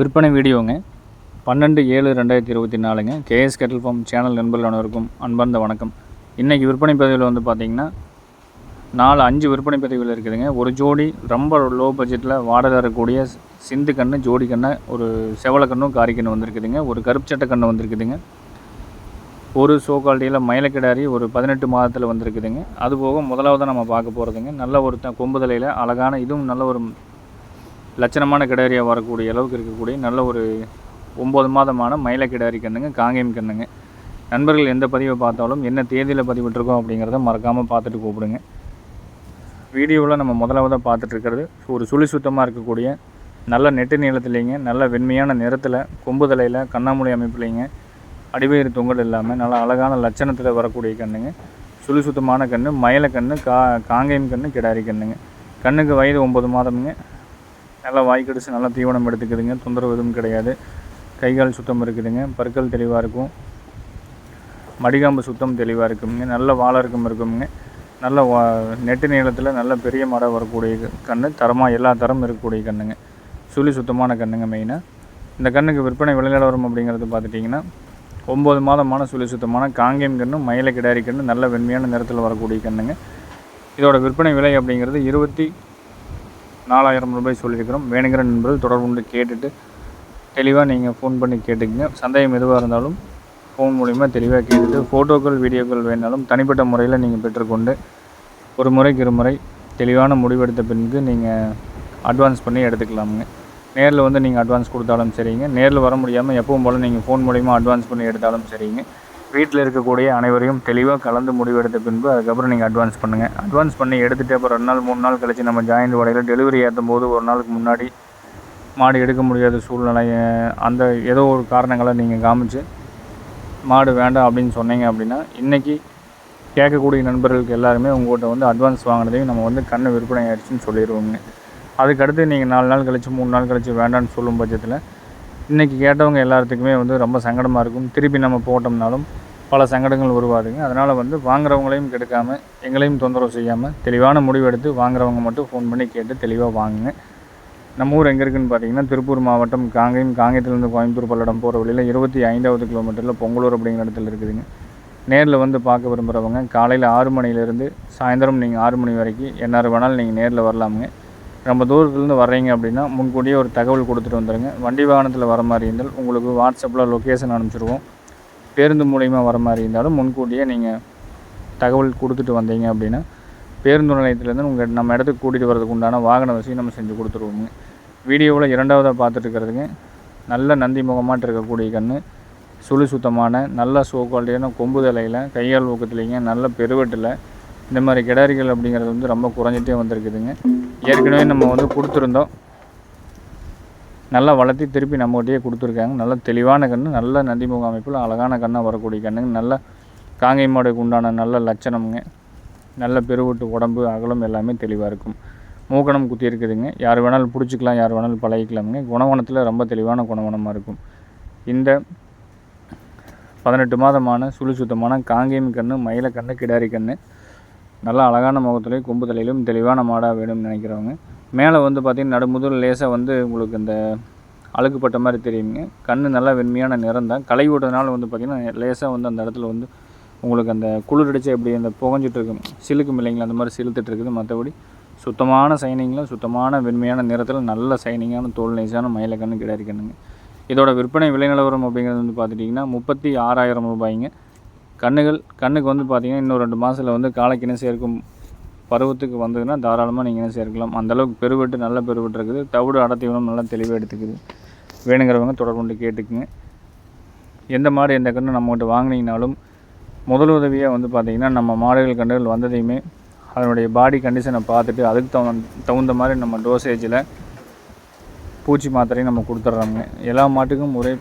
விற்பனை வீடியோங்க. பன்னெண்டு ஏழு ரெண்டாயிரத்தி இருபத்தி நாலுங்க. கேஎஸ் கேட்டல் ஃபார்ம் சேனல் நண்பர்கள் அனைவருக்கும் அன்பார்ந்த வணக்கம். இன்றைக்கி விற்பனை பதிவில் வந்து பார்த்திங்கன்னா நாலு அஞ்சு விற்பனை பதிவில் இருக்குதுங்க. ஒரு ஜோடி ரொம்ப லோ பட்ஜெட்டில் வாடகை இருக்கக்கூடிய சிந்து கன்று ஜோடி கண்ணை ஒரு செவல கண்ணும் காரி கன்று வந்திருக்குதுங்க. ஒரு கருப்பு சட்டை கன்று வந்திருக்குதுங்க. ஒரு சோ குவாலிட்டியில் மயிலக்கிடாரி ஒரு பதினெட்டு மாதத்தில் வந்திருக்குதுங்க. அதுபோக முதலாவது நம்ம பார்க்க போகிறதுங்க நல்ல ஒரு த கொம்புதலையில் அழகான இதுவும் நல்ல ஒரு லட்சணமான கிடாரியாக வரக்கூடிய அளவுக்கு இருக்கக்கூடிய நல்ல ஒரு ஒம்பது மாதமான மயில கிடாரி கண்ணுங்க காங்கேயம் கண்ணுங்க. நண்பர்கள் எந்த பதிவை பார்த்தாலும் என்ன தேதியில் பதிவிட்டிருக்கோம் அப்படிங்கிறத மறக்காமல் பார்த்துட்டு கூப்பிடுங்க. வீடியோவில் நம்ம முதலாவதாக பார்த்துட்ருக்கிறது ஒரு சுழி சுத்தமாக இருக்கக்கூடிய நல்ல நெட்டு நீளத்துலேங்க நல்ல வெண்மையான நிறத்தில் கொம்பு தலையில் கண்ணாமூலி அமைப்புலேங்க அடிவயிறு தொங்கல் இல்லாமல் நல்ல அழகான லட்சணத்தில் வரக்கூடிய கண்ணுங்க. சுழி சுத்தமான கன்று மயில கன்று கா காங்கேயம் கன்று கிடாரி கண்ணுங்க. கண்ணுக்கு வயது ஒம்பது மாதமுங்க. நல்லா வாய் கடிச்சு நல்லா தீவனம் எடுத்துக்குதுங்க. தொந்தரவு எதுவும் கிடையாது. கைகால் சுத்தம் இருக்குதுங்க. பற்கள் தெளிவாக இருக்கும். மடிகாம்பு சுத்தம் தெளிவாக இருக்குங்க. நல்ல வாழறக்கம் இருக்குங்க. நல்ல வா நெட்டு நீளத்தில் நல்ல பெரிய மரம் வரக்கூடிய கன்று தரமாக எல்லா தரம் இருக்கக்கூடிய கண்ணுங்க. சுழி சுத்தமான கண்ணுங்க மெயினாக இந்த கண்ணுக்கு விற்பனை விளைநிலவரம் அப்படிங்கிறது பார்த்துட்டிங்கன்னா ஒம்பது மாதமான சுழி சுத்தமான காங்கேயம் கன்று மயில கிடாரி கன்று நல்ல வெண்மையான நிறத்தில் வரக்கூடிய கண்ணுங்க. இதோட விற்பனை விலை அப்படிங்கிறது இருபத்தி நாலாயிரம் ரூபாய் சொல்லியிருக்கிறோம். வேணுங்கிற நண்பர்கள் தொடர்பு கேட்டுட்டு தெளிவாக நீங்கள் ஃபோன் பண்ணி கேட்டுக்கங்க. சந்தேகம் எதுவாக இருந்தாலும் ஃபோன் மூலிமா தெளிவாக கேட்டுட்டு ஃபோட்டோக்கள் வீடியோக்கள் வேணாலும் தனிப்பட்ட முறையில் நீங்கள் பெற்றுக்கொண்டு ஒரு முறைக்கு ஒரு முறை தெளிவான முடிவெடுத்த பின்பு நீங்கள் அட்வான்ஸ் பண்ணி எடுத்துக்கலாமுங்க. நேரில் வந்து நீங்கள் அட்வான்ஸ் கொடுத்தாலும் சரிங்க. நேரில் வர முடியாமல் எப்பவும் போல் நீங்கள் ஃபோன் மூலிமா அட்வான்ஸ் பண்ணி எடுத்தாலும் சரிங்க. வீட்டில் இருக்கக்கூடிய அனைவரையும் தெளிவாக கலந்து முடிவெடுத்த பின்பு அதுக்கப்புறம் நீங்கள் அட்வான்ஸ் பண்ணுங்கள் அட்வான்ஸ் பண்ணி எடுத்துகிட்டு அப்புறம் ரெண்டு நாள் மூணு நாள் கழிச்சு நம்ம ஜாயின் வடையில் டெலிவரி ஏற்றும் போது ஒரு நாளுக்கு முன்னாடி மாடு எடுக்க முடியாத சூழ்நிலை அந்த ஏதோ ஒரு காரணங்களை நீங்கள் காமிச்சு மாடு வேண்டாம் அப்படின்னு சொன்னீங்க அப்படின்னா இன்றைக்கி கேட்கக்கூடிய நண்பர்களுக்கு எல்லாருமே உங்கள்கிட்ட வந்து அட்வான்ஸ் வாங்கினதையும் நம்ம வந்து கண்ணு விற்பனை ஆயிடுச்சுன்னு சொல்லிடுவோங்க. அதுக்கடுத்து நீங்கள் நாலு நாள் கழித்து மூணு நாள் கழிச்சு வேண்டாம்னு சொல்லும் பட்சத்தில் இன்றைக்கி கேட்டவங்க எல்லாத்துக்குமே வந்து ரொம்ப சங்கடமாக இருக்கும். திருப்பி நம்ம போட்டோம்னாலும் பல சங்கடங்கள் உருவாதுங்க. அதனால் வந்து வாங்குறவங்களையும் கெடுக்காம எங்களையும் தொந்தரவு செய்யாமல் தெளிவான முடிவு எடுத்து வாங்குறவங்க மட்டும் ஃபோன் பண்ணி கேட்டு தெளிவாக வாங்குங்க. நம்ம ஊர் எங்கே இருக்குதுன்னு பார்த்தீங்கன்னா திருப்பூர் மாவட்டம் காங்கேயம் காங்கேயத்துலேருந்து கோயம்புத்தூர் பல்லடம் போகிற வழியில் இருபத்தி ஐந்தாவது கிலோமீட்டரில் பொங்கலூர் அப்படிங்கிற இடத்துல இருக்குதுங்க. நேரில் வந்து பார்க்க விரும்புகிறவங்க காலையில் ஆறு மணிலேருந்து சாயந்தரம் நீங்கள் ஆறு மணி வரைக்கும் எந்நேரம் வேணாலும் நீங்கள் நேரில் வரலாமுங்க. ரொம்ப தூரத்துலேருந்து வர்றீங்க அப்படின்னா முன்கூட்டியே ஒரு தகவல் கொடுத்துட்டு வந்துடுங்க வண்டி வாகனத்தில் வர மாதிரி இருந்தால் உங்களுக்கு வாட்ஸ்அப்பில் லொக்கேஷன் அனுப்பிச்சிடுவோம் பேருந்து மூலிமா வர மாதிரி இருந்தாலும் முன்கூட்டியே நீங்கள் தகவல் கொடுத்துட்டு வந்தீங்க அப்படின்னா பேருந்து நிலையத்துலேருந்து உங்கள் நம்ம இடத்துக்கு கூட்டிகிட்டு வரதுக்கு உண்டான வாகன வசதி நம்ம செஞ்சு கொடுத்துருவோங்க. வீடியோவில் இரண்டாவதாக பார்த்துட்டுருக்கிறதுங்க நல்ல நந்தி முகமாட்டு இருக்கக்கூடிய கன்று சுழி சுத்தமான நல்ல சோ குவாலிட்டியான கொம்பு தலையில் கையால் ஊக்கத்துலேங்க நல்ல பெருவெட்டில் இந்த மாதிரி கிடாரிகள் அப்படிங்கிறது வந்து ரொம்ப குறைஞ்சிட்டே வந்திருக்குதுங்க. ஏற்கனவே நம்ம வந்து கொடுத்துருந்தோம். நல்லா வளர்த்தி திருப்பி நம்மகிட்டயே கொடுத்துருக்காங்க. நல்ல தெளிவான கன்று நல்ல நந்திமுக அமைப்பில் அழகான கண்ணாக வரக்கூடிய கண்ணுங்க. நல்ல காங்கை மாடுக்கு உண்டான நல்ல லட்சணம்ங்க. நல்ல பெருவட்டு உடம்பு அகலம் எல்லாமே தெளிவாக இருக்கும். மூக்கணம் குத்தி இருக்குதுங்க. யார் வேணாலும் பிடிச்சிக்கலாம் யார் வேணாலும் பழகிக்கலாமுங்க. குணவனத்தில் ரொம்ப தெளிவான குணவனமாக இருக்கும். இந்த பதினெட்டு மாதமான சுழி சுத்தமான காங்கேயம் கன்று மயில கிடாரி கன்று நல்லா அழகான முகத்துலேயும் கொம்பு தலையிலும் தெளிவான மாடாக வேணும்னு நினைக்கிறவங்க. மேலே வந்து பார்த்திங்கன்னா நடுமுதல் லேசாக வந்து உங்களுக்கு இந்த அழுக்குப்பட்ட மாதிரி தெரியுங்க. கண் நல்லா வெண்மையான நிறம் தான். களை விட்டதுனால வந்து பார்த்திங்கன்னா லேசாக வந்து அந்த இடத்துல வந்து உங்களுக்கு அந்த குளிரடிச்சு எப்படி அந்த புகஞ்சிட்ருக்கும் சிலுக்கும் இல்லைங்களா? அந்த மாதிரி சிலுத்துட்டு இருக்குது மற்றபடி. சுத்தமான சைனிங்கில் சுத்தமான வெண்மையான நிறத்தில் நல்ல சைனிங்கான தோல் நைஸான மயில கண்ணு கண்ணுங்க இதோட விற்பனை விலை நிலவரம் அப்படிங்கிறது வந்து பார்த்துட்டிங்கன்னா முப்பத்தி ஆறாயிரம் ரூபாய்ங்க. கண்ணுகள் கண்ணுக்கு வந்து பார்த்திங்கன்னா இன்னும் ரெண்டு மாதத்தில் வந்து காலைக்கிணை சேர்க்கும் பருவத்துக்கு வந்ததுன்னா தாராளமாக நீங்கள் சேர்க்கலாம். அந்தளவுக்கு பெருவெட்டு நல்ல பெருவெட்டு இருக்குது. தவிடு அடத்தீவனம் நல்லா தெளிவாக எடுத்துக்குது. வேணுங்கிறவங்க தொடர்பு கேட்டுக்குங்க. எந்த மாடு எந்த கன்று நம்மகிட்ட வாங்கினீங்கனாலும் முதல் உதவியாக வந்து பார்த்திங்கன்னா நம்ம மாடுகள் கன்றுகள் வந்ததையுமே அதனுடைய பாடி கண்டிஷனை பார்த்துட்டு அதுக்கு தகுந்த தகுந்த மாதிரி நம்ம டோசேஜில் பூச்சி மாத்திரையும் நம்ம கொடுத்துட்றோங்க எல்லா மாட்டுக்கும் ஒரே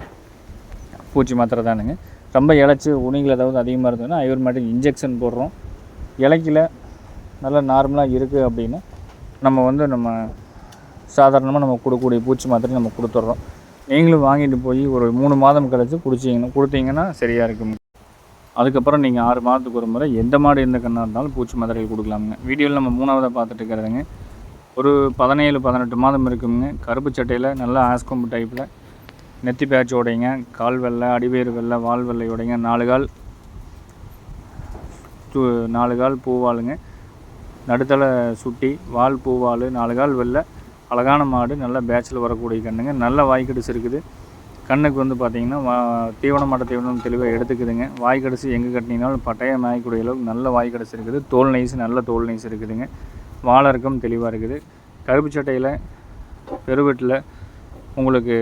பூச்சி மாத்திரை தானுங்க. ரொம்ப இழைச்சி உணிகள் ஏதாவது அதிகமாக இருந்ததுன்னா ஐவர் இன்ஜெக்ஷன் போடுறோம். இலைக்கில் நல்லா நார்மலாக இருக்குது அப்படின்னா நம்ம வந்து நம்ம சாதாரணமாக நம்ம கொடுக்கக்கூடிய பூச்சி மாத்திரை நம்ம கொடுத்துட்றோம். நீங்களும் வாங்கிட்டு போய் ஒரு மூணு மாதம் கழித்து குடிச்சிங்கன்னா கொடுத்தீங்கன்னா சரியாக இருக்கும் அதுக்கப்புறம் நீங்கள் ஆறு மாதத்துக்கு ஒரு முறை எந்த மாடு எந்த கண்ணாக இருந்தாலும் பூச்சி மாத்திரைகள் கொடுக்கலாமுங்க. வீடியோவில் நம்ம மூணாவதாக பார்த்துட்டு இருக்கிறதுங்க. ஒரு பதினேழு பதினெட்டு மாதம் இருக்குங்க. கருப்பு சட்டையில் நல்லா ஆஸ்கொம்பு டைப்பில் நெத்தி பேட்ச் உடைங்க கால் வெள்ளை அடிவேறு வெள்ளை வால் வெள்ளை உடைங்க நாலு கால் தூ நாலு கால் பூவாளுங்க. நடுத்தலை சுட்டி வால் பூவாள் நாலு கால் வெள்ளை. அழகான மாடு நல்ல பேட்சில் வரக்கூடிய கண்ணுங்க. நல்ல வாய்க்கடிசு இருக்குது. கண்ணுக்கு வந்து பார்த்திங்கன்னா வா தீவனம் மாட்ட தீவனம் தெளிவாக எடுத்துக்குதுங்க. வாய்க்கடிசு எங்கே கட்டினீங்கனாலும் பட்டயம் மாயக்கூடிய அளவுக்கு நல்ல வாய்க்கடிசு இருக்குது. தோல் நைஸ் நல்ல தோல் நைஸ் இருக்குதுங்க. வாழறக்கம் தெளிவாக இருக்குது. கருப்பு சட்டையில் பெருவெட்டில் உங்களுக்கு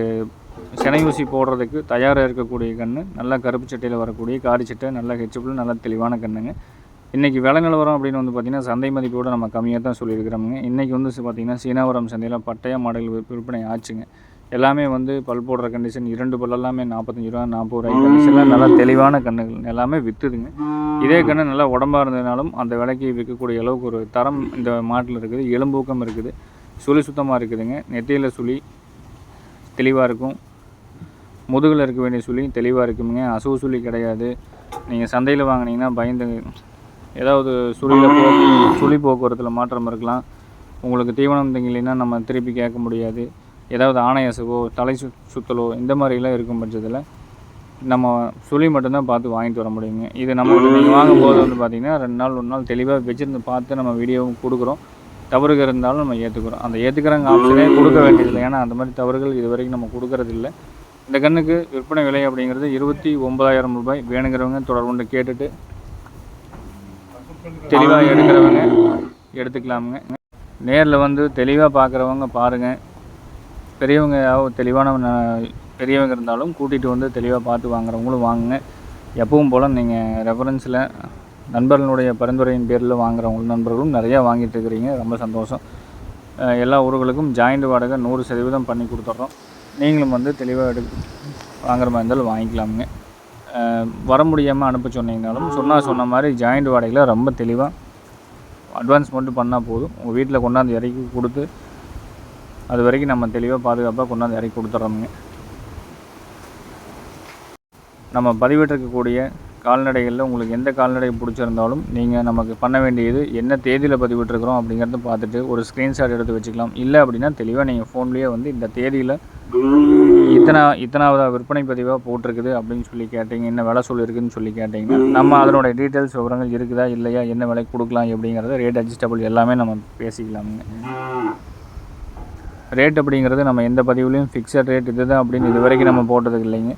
சினை ஊசி போடுறதுக்கு தயாராக இருக்கக்கூடிய கன்று நல்லா கருப்பு சட்டையில் வரக்கூடிய காரி சட்டை நல்ல ஹெச்சபிள் நல்ல தெளிவான கண்ணுங்க. இன்றைக்கி விலை நிலவரம் அப்படின்னு வந்து பார்த்திங்கன்னா சந்தை மதிப்போடு நம்ம கம்மியாக தான் சொல்லியிருக்கிறோமுங்க. இன்றைக்கி வந்து பார்த்திங்கன்னா சீனாவரம் சந்தையில் பட்டையா மாடல் விற்பனை ஆச்சுங்க. எல்லாமே வந்து பல் போடுற கண்டிஷன் இரண்டு பல் எல்லாமே நாற்பத்தஞ்சு ரூபா நாற்பது ரூபாய் கண்டிஷனில் நல்லா தெளிவான கண்ணுகள். எல்லாமே விற்றுதுங்க இதே கன்று நல்லா உடம்பாக இருந்ததுனாலும் அந்த விலைக்கு விற்கக்கூடிய அளவுக்கு ஒரு தரம் இந்த மாட்டில் இருக்குது. எலும்பூக்கம் இருக்குது. சுழி சுத்தமாக இருக்குதுங்க. நெத்தியில் சுழி தெளிவாக இருக்கும். முதுகில் இருக்க வேண்டிய சுழி தெளிவாக இருக்குங்க. அசவு சுழி கிடையாது. நீங்கள் சந்தையில் வாங்குனீங்கன்னா பயந்து ஏதாவது சுழியில் போ சுழி போக்குவரத்தில் மாற்றம் இருக்கலாம். உங்களுக்கு தீவனம் தங்கிலைன்னா நம்ம திருப்பி கேட்க முடியாது. ஏதாவது ஆணை அசவோ தலை சு சுத்தலோ இந்த மாதிரிலாம் இருக்கும் பட்சத்தில் நம்ம சுழி மட்டும்தான் பார்த்து வாங்கிட்டு வர முடியுங்க. இது நம்ம நீங்கள் வாங்கும்போது வந்து பார்த்திங்கன்னா ரெண்டு நாள் ஒரு நாள் தெளிவாக வச்சுருந்து பார்த்து நம்ம வீடியோவும் கொடுக்குறோம். தவறுகள் இருந்தாலும் நம்ம ஏற்றுக்கிறோம் அந்த ஏற்றுக்கிறங்க ஆப்ஷனே கொடுக்க வேண்டியதில்லை. ஏன்னா அந்த மாதிரி தவறுகள் இது வரைக்கும் நம்ம கொடுக்கறதில்ல. இந்த கண்ணுக்கு விற்பனை விலை அப்படிங்கிறது இருபத்தி ஒன்பதாயிரம் ரூபாய். வேணுங்கிறவங்க தொடர்புண்டு கேட்டுட்டு தெளிவாக எடுக்கிறவங்க எடுத்துக்கலாமுங்க. நேரில் வந்து தெளிவாக பார்க்குறவங்க பாருங்கள் பெரியவங்க தெளிவான பெரியவங்க இருந்தாலும் கூட்டிகிட்டு வந்து தெளிவாக பார்த்து வாங்குறவங்களும் வாங்குங்க. எப்பவும் போல் நீங்கள் ரெஃபரன்ஸில் நண்பர்களுடைய பரிந்துரையின் பேரில் வாங்குறவங்களும் நண்பர்களும் நிறையா வாங்கிட்டு இருக்கிறீங்க. ரொம்ப சந்தோஷம். எல்லா ஊர்களுக்கும் ஜாயிண்ட் வாடகை நூறு சதவீதம் பண்ணி கொடுத்துட்றோம். நீங்களும் வந்து தெளிவாக எடு வாங்குற மாதிரி இருந்தாலும் வாங்கிக்கலாமுங்க. வர முடியாமல் அனுப்ப சொன்னீங்கனாலும் சொன்னால் சொன்ன மாதிரி ஜாயிண்ட் வாடகையில் ரொம்ப தெளிவாக அட்வான்ஸ் மட்டும் பண்ணால் போதும். உங்கள் வீட்டில் கொண்டாந்து இறக்கி கொடுத்து அது வரைக்கும் நம்ம தெளிவாக பாதுகாப்பாக கொண்டாந்து இறக்கி கொடுத்துட்றோமுங்க நம்ம பதிவிட்டிருக்கக்கூடிய கால்நடைகளில் உங்களுக்கு எந்த கால்நடை பிடிச்சிருந்தாலும் நீங்கள் நமக்கு பண்ண வேண்டியது என்ன தேதியில் பதிவிட்டுருக்குறோம் அப்படிங்கிறத பார்த்துட்டு ஒரு ஸ்க்ரீன்ஷாட் எடுத்து வச்சுக்கலாம். இல்லை அப்படின்னா தெளிவாக நீங்கள் ஃபோன்லேயே வந்து இந்த தேதியில் இத்தனை இத்தனாவது விற்பனை பதிவாக போட்டிருக்குது அப்படின்னு சொல்லி கேட்டீங்க. என்ன விலை சொல்லியிருக்குன்னு சொல்லி கேட்டிங்கன்னா நம்ம அதனுடைய டீட்டெயில்ஸ் விவரங்கள் இருக்குதா இல்லையா என்ன விலைக்கு கொடுக்கலாம் அப்படிங்கிறத ரேட் அட்ஜஸ்டபிள் எல்லாமே நம்ம பேசிக்கலாமுங்க. ரேட் அப்படிங்கிறது நம்ம எந்த பதிவுலையும் ஃபிக்ஸட் ரேட் இது தான் அப்படின்னு இது வரைக்கும் நம்ம போட்டதுக்கு இல்லைங்க.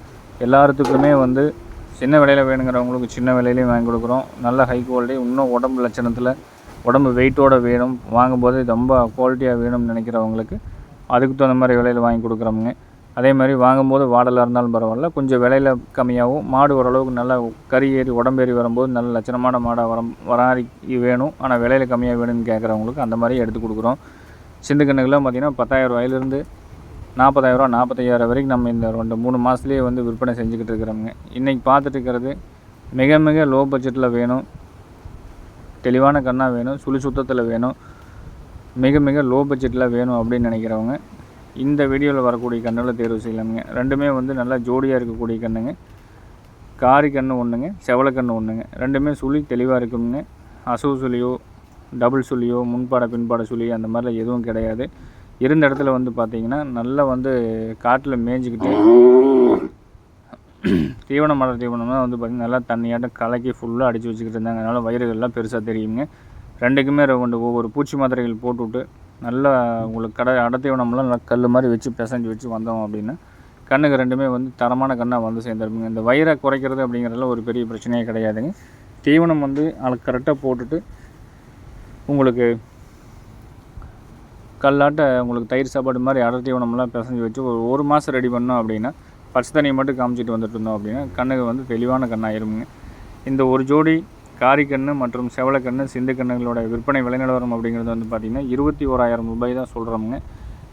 எல்லாத்துக்குமே வந்து சின்ன விலையில் வேணுங்கிறவங்களுக்கு சின்ன விலையிலையும் வாங்கி கொடுக்குறோம். நல்ல ஹை குவாலிட்டி இன்னும் உடம்பு லட்சணத்தில் உடம்பு வெயிட்டோடு வேணும். வாங்கும்போது ரொம்ப குவாலிட்டியாக வேணும்னு நினைக்கிறவங்களுக்கு அதுக்கு தகுந்த மாதிரி விலையில் வாங்கி கொடுக்குறோமுங்க. அதே மாதிரி வாங்கும்போது வாடலாக இருந்தாலும் பரவாயில்ல. கொஞ்சம் விலையில் கம்மியாகவும் மாடு ஓரளவுக்கு நல்லா கறி ஏறி உடம்பேறி வரும்போது நல்ல லட்சணமான மாடாக வர வராறி வேணும். ஆனால் விலையில் கம்மியாக வேணும்னு கேட்குறவங்களுக்கு அந்த மாதிரி எடுத்து கொடுக்குறோம். சிந்து கண்ணுக்கெல்லாம் பார்த்திங்கன்னா பத்தாயிரம் ரூபாயிலிருந்து நாற்பதாயிரரூவா நாற்பத்தையாயிரம் வரைக்கும் நம்ம இந்த ரெண்டு மூணு மாதத்துலேயே வந்து விற்பனை செஞ்சுக்கிட்டு இருக்கிறோங்க இன்றைக்கி பார்த்துட்டு இருக்கிறது மிக மிக லோ பட்ஜெட்டில் வேணும். தெளிவான கண்ணாக வேணும். சுழி சுத்தத்தில் வேணும். மிக மிக லோ பட்ஜெட்டில் வேணும் அப்படின்னு நினைக்கிறவங்க இந்த வீடியோவில் வரக்கூடிய கண்ணில் தேர்வு செய்யலாமுங்க. ரெண்டுமே வந்து நல்லா ஜோடியாக இருக்கக்கூடிய கண்ணுங்க. காரி கன்று ஒன்றுங்க செவலை கன்று ஒன்றுங்க ரெண்டுமே சுழி தெளிவாக இருக்குங்க அசுவு சுழியோ டபுள் சுழியோ முன்பாட பின்பாட சுழி அந்த மாதிரிலாம் எதுவும் கிடையாது. இருந்த இடத்துல வந்து பார்த்தீங்கன்னா நல்லா வந்து காட்டில் மேய்ஞ்சிக்கிட்டு தீவனம் மலர் தீவனம்லாம் வந்து பார்த்திங்கன்னா நல்லா தண்ணியாட்டம் கலக்கி ஃபுல்லாக அடித்து வச்சுக்கிட்டு இருந்தாங்க. அதனால் வயிறுகள்லாம் பெருசாக தெரியுங்க. ரெண்டுக்குமே ரெண்டு ஒவ்வொரு பூச்சி மாத்திரைகள் போட்டுவிட்டு நல்லா உங்களுக்கு கடை அடத்தீவனம்லாம் நல்லா கல் மாதிரி வச்சு பிசைஞ்சு வச்சு வந்தோம் அப்படின்னா கண்ணுக்கு ரெண்டுமே வந்து தரமான கண்ணாக வந்து சேர்ந்துருக்குங்க இந்த வயிறை குறைக்கிறது அப்படிங்கிறதுல ஒரு பெரிய பிரச்சனையே கிடையாதுங்க. தீவனம் வந்து அதுக்கு கரெக்டாக போட்டுட்டு உங்களுக்கு கல்லாட்ட உங்களுக்கு தயிர் சாப்பாடு மாதிரி அடர் தீவனம்லாம் பிசைஞ்சு வச்சு ஒரு ஒரு மாதம் ரெடி பண்ணோம் அப்படின்னா பச்சை தண்ணியை மட்டும் காமிச்சிட்டு வந்துட்டு இருந்தோம் அப்படின்னா கண்ணுக்கு வந்து தெளிவான கண்ணாயிருமுங்க. இந்த ஒரு ஜோடி காரிக்கண்ணு மற்றும் செவலக்கண்ணு சிந்து கண்ணுகளோட விற்பனை விலைநிலவரம் அப்படிங்கிறது வந்து பார்த்திங்கன்னா இருபத்தி ஓராயிரம் ரூபாய் தான் சொல்கிறோமுங்க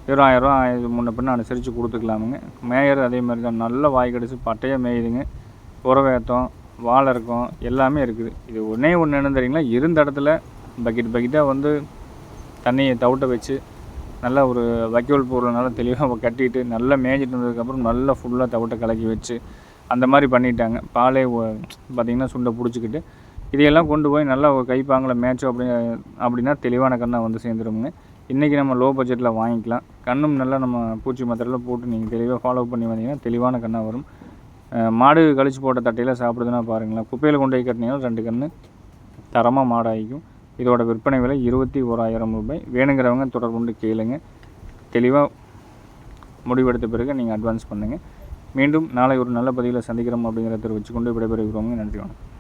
இருபதாயிரரூவா ஆயிரத்தி முன்ன பின்ன அனுசரித்து கொடுத்துக்கலாமுங்க. மேயர் அதே மாதிரி தான். நல்ல வாய் கடிச்சு பட்டையாக மேயுதுங்க. புறவேத்தம் வாழை இருக்கும் எல்லாமே இருக்குது. இது ஒன்றே ஒன்று என்ன தெரியுங்களா? இருந்த இடத்துல பக்கெட் பக்கெட்டாக வந்து தண்ணியை தவிட்ட வச்சு நல்லா ஒரு வைக்கோல் பொருள் நல்லா தெளிவாக கட்டிட்டு நல்லா மேய்ஞ்சிட்டு இருந்ததுக்கப்புறம் நல்லா ஃபுல்லாக தவிட்டை கலக்கி வச்சு அந்த மாதிரி பண்ணிட்டாங்க. பாலே பார்த்திங்கன்னா சுண்டை பிடிச்சிக்கிட்டு. இதையெல்லாம் கொண்டு போய் நல்லா ஒரு கைப்பாங்கில் மேய்ச்சோம் அப்படி அப்படின்னா தெளிவான கண்ணை வந்து சேர்ந்துருவோங்க இன்றைக்கி நம்ம லோ பட்ஜெட்டில் வாங்கிக்கலாம். கண்ணும் நல்லா நம்ம பூச்சி மாத்திரையில் போட்டு நீங்கள் தெளிவாக ஃபாலோ பண்ணி வந்தீங்கன்னா தெளிவான கண்ணாக வரும். மாடு கழிச்சு போட்ட தட்டையில் சாப்பிடுதுன்னா பாருங்களேன். குப்பையில் கொண்டு போய் கட்டினீங்கன்னா ரெண்டு கன்று தரமாக மாடாகிக்கும். இதோட விற்பனை விலை இருபத்தி ஓராயிரம் ரூபாய். வேணுங்கிறவங்க தொடர்பு கொண்டு கேளுங்க. தெளிவாக முடிவெடுத்த பிறகு நீங்கள் அட்வான்ஸ் பண்ணுங்கள் மீண்டும் நாளை ஒரு நல்ல பதிவில் சந்திக்கிறோம் அப்படிங்கிறத வச்சுக்கொண்டு விடைபெறுகிறோங்க நன்றி வணக்கம்.